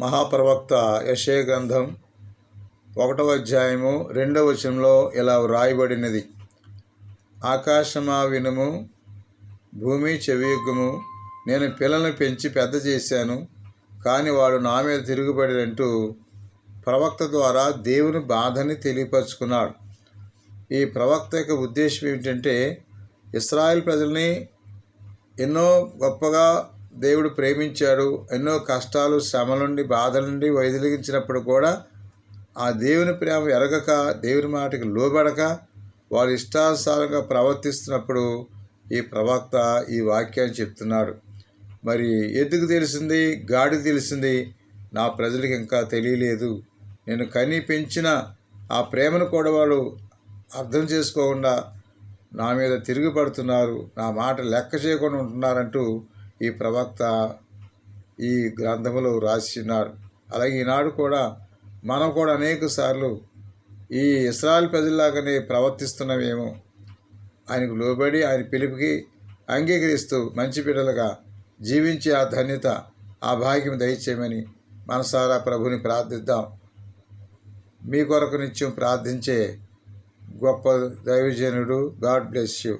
మహాప్రవక్త యశే గ్రంథం ఒకటవ అధ్యాయము రెండవ వచనంలో ఇలా వ్రాయబడినది. ఆకాశమా వినుము భూమి చెవియొగ్గుము నేను పిల్లల్ని పెంచి పెద్ద చేశాను కానీ వాడు నా మీద తిరుగుబడినంటూ ప్రవక్త ద్వారా దేవుని బాధని తెలియపరుచుకున్నాడు. ఈ ప్రవక్త యొక్క ఉద్దేశం ఏమిటంటే ఇస్రాయేల్ ప్రజల్ని ఎన్నో గొప్పగా దేవుడు ప్రేమించాడు. ఎన్నో కష్టాలు శ్రమ నుండి బాధల నుండి వైదొలిగించినప్పుడు కూడా ఆ దేవుని ప్రేమ ఎరగక దేవుని మాటకి లోబడక వారు ఇష్టానుసారంగా ప్రవర్తిస్తున్నప్పుడు ఈ ప్రవక్త ఈ వాక్యాన్ని చెప్తున్నాడు. మరి ఎందుకు తెలిసింది? గాడి తెలిసింది నా ప్రజలకు ఇంకా తెలియలేదు. నేను కని పెంచిన ఆ ప్రేమను కూడా వాళ్ళు అర్థం చేసుకోకుండా నా మీద తిరుగుపడుతున్నారు. నా మాట లెక్క చేయకుండా ఉంటున్నారంటూ ఈ ప్రవక్త ఈ గ్రంథములో రాసినాడు. అలాగే ఈనాడు కూడా మనం కూడా అనేక సార్లు ఈ ఇస్రాయల్ ప్రజల్లాగానే ప్రవర్తిస్తున్నామేమో. ఆయనకు లోబడి ఆయన పిలుపుకి అంగీకరిస్తూ మంచి బిడ్డలుగా జీవించే ఆ ధన్యత ఆ భాగ్యం దయచేయమని మనసారా ప్రభుని ప్రార్థిద్దాం. మీ కొరకు నిత్యం ప్రార్థించే గొప్ప దైవజనుడు గాడ్ బ్లెస్ యూ.